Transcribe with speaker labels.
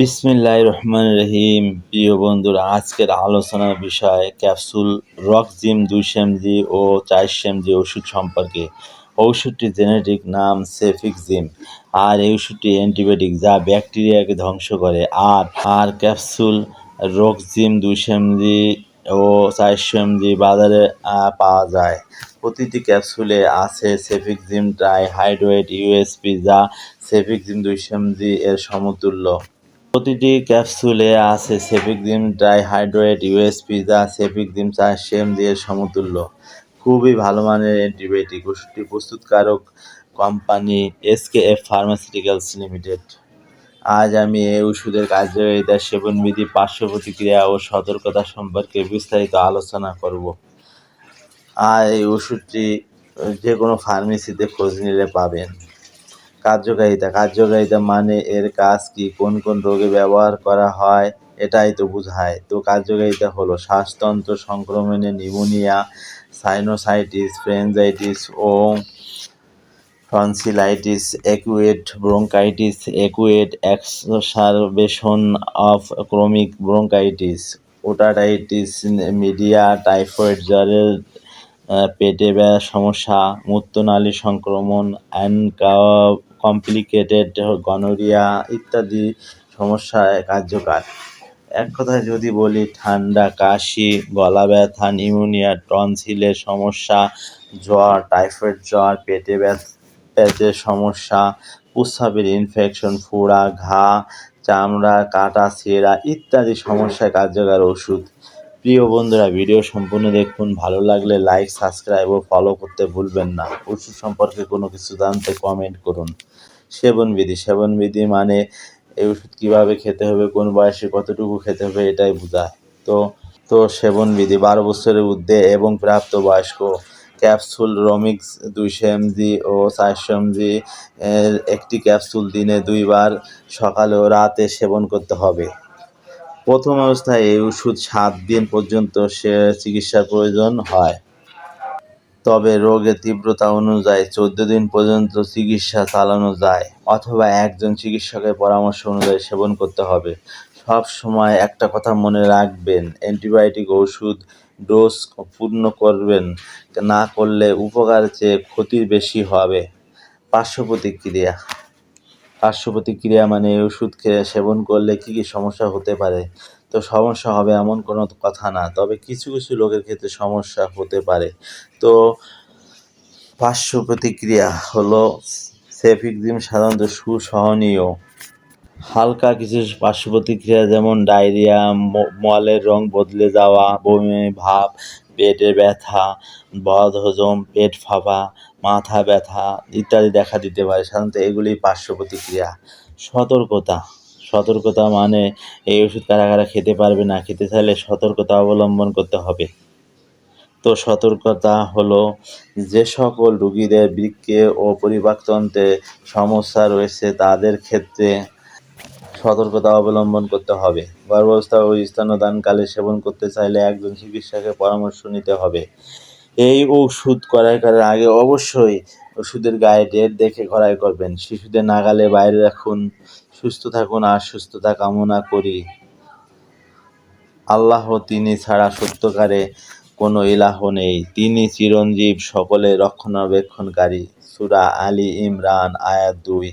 Speaker 1: বিসমিল্লাহ রহমান রহিম। প্রিয় বন্ধুরা, আজকের আলোচনার বিষয় ক্যাপসুল রক রকজিম দুইশেমজি ও চারশেমজি ওষুধ সম্পর্কে। ঔষধটির জেনেটিক নাম সেফিকজিম আর এই ওষুধটি অ্যান্টিবায়োটিক যা ব্যাকটেরিয়াকে ধ্বংস করে। আর আর ক্যাপসুল রক রকজিম দুইশেমজি ও চারশো এমজি বাজারে পাওয়া যায়। প্রতিটি ক্যাপসুলে আছে cefixime cefixime trihydrate USP যা সেফিকজিম দুইশো এমজি এর সমতুল্য। প্রতিটি ক্যাপসুলে আছে সেফিকজিম ট্রাইহাইড্রেট ইউএসপি যা চারশো এমজি এর সমতুল্য। খুবই ভালো মানের অ্যান্টিবায়োটিক। ওষুধটি প্রস্তুতকারক কোম্পানি এসকেএফ ফার্মাসিউটিক্যালস লিমিটেড আজ আমি এই ওষুধের কার্যকারিতা, সেবনবিধি, পার্শ্ব প্রতিক্রিয়া ও সতর্কতা সম্পর্কে বিস্তারিত আলোচনা করব। আর এই ওষুধটি যে কোনো ফার্মেসিতে খোঁজ নিলে পাবেন। কার্যকারিতা। কার্যকারিতা মানে এর কাজ কি, কোন কোন রোগে ব্যবহার করা হয়, এটাই তো বোঝায়। তো কার্যকারিতা হলো শ্বাসতন্ত্র সংক্রমণে pneumonia sinusitis, pharyngitis O tonsillitis acute bronchitis acute exacerbation of chronic bronchitis, otitis, media, typhoid জ্বরের পেটে ব্যথা, সমস্যা, মূত্রনালী সংক্রমণ অ্যান্ড কমপ্লিকেটেড গনোরিয়া ইত্যাদি সমস্যায় কার্যকর। এক কথায় যদি বলি, ঠান্ডা, কাশি, গলা ব্যথা নিউমোনিয়া টনসিলের সমস্যা, জ্বর, টাইফয়েড জ্বর, পেটে পেটের সমস্যা প্রস্রাবের ইনফেকশন ফোড়া ঘা, চামড়া, কাটা, ছেঁড়া ইত্যাদি সমস্যায় কার্যকর ওষুধ। প্রিয় বন্ধুরা, ভিডিও সম্পূর্ণ দেখুন। ভালো লাগলে লাইক সাবস্ক্রাইব ও ফলো করতে ভুলবেন না। ওষুধ সম্পর্কে কোনো কিছু জানতে কমেন্ট করুন। সেবনবিধি সেবনবিধি মানে এই ওষুধ কীভাবে খেতে হবে, কোন বয়সে কতটুকু খেতে হবে এটাই বোঝায় তো তো সেবনবিধি বারো বছরের ঊর্ধ্বে এবং প্রাপ্তবয়স্ক ক্যাপসুল রমিক্স দুইশো এমজি ও চারশো এমজি একটি ক্যাপসুল দিনে দুইবার সকালে ও রাতে সেবন করতে হবে। প্রথম অবস্থায় এই ওষুধ সাত দিন পর্যন্ত সে চিকিৎসার প্রয়োজন হয়। তবে রোগের তীব্রতা অনুযায়ী চোদ্দ দিন পর্যন্ত চিকিৎসা চালানো যায়, অথবা একজন চিকিৎসকের পরামর্শ অনুযায়ী সেবন করতে হবে। সব সময় একটা কথা মনে রাখবেন, অ্যান্টিবায়োটিক ওষুধ ডোজ পূর্ণ করবেন, না করলে উপকারের চেয়ে ক্ষতির বেশি হবে। পার্শ্ব প্রতিক্রিয়া। পার্শ্ব প্রতিক্রিয়া মানে ওষুধ খেয়ে সেবন করলে কী কী সমস্যা হতে পারে? তো সমস্যা হবে এমন কোনো কথা না, তবে কিছু কিছু লোকের ক্ষেত্রে সমস্যা হতে পারে। তো পার্শ্ব প্রতিক্রিয়া হলো সেফিকজিম সাধারণত সুসহনীয়। হালকা কিছু পার্শ্ব প্রতিক্রিয়া যেমন ডায়রিয়া মলের রং বদলে যাওয়া, বমি, ভাব পেটে ব্যথা, বদ বদহজম পেট ফাঁপা, মাথা ব্যথা ইত্যাদি দেখা দিতে পারে। সাধারণত এগুলি পার্শ্ব প্রতিক্রিয়া। সতর্কতা। সতর্কতা মানে এই ওষুধ কারা কারা খেতে পারবে না খেতে চাইলে সতর্কতা অবলম্বন করতে হবে। তো সতর্কতা হলো যে সকল রুগীদের বৃক্কে ও পরিপাকতন্ত্রে সমস্যা রয়েছে তাদের ক্ষেত্রে সতর্কতা অবলম্বন করতে হবে। গর্ভাবস্থা ও স্তন্যদানকালে সেবন করতে চাইলে একজন চিকিৎসকের পরামর্শ নিতে হবে। এই ওষুধ ক্রয় করার আগে অবশ্যই ওষুধের গায়ে ডেট দেখে ক্রয় করবেন। শিশুদের নাগালে বাইরে রাখুন, সুস্থ থাকুন আর সুস্থতা কামনা করি। আল্লাহ তিনি ছাড়া সত্যকারে কোনো ইলাহ নেই। তিনি চিরঞ্জীব, সকলে রক্ষণাবেক্ষণকারী। সুরা আলী ইমরান, আয়াত দুই।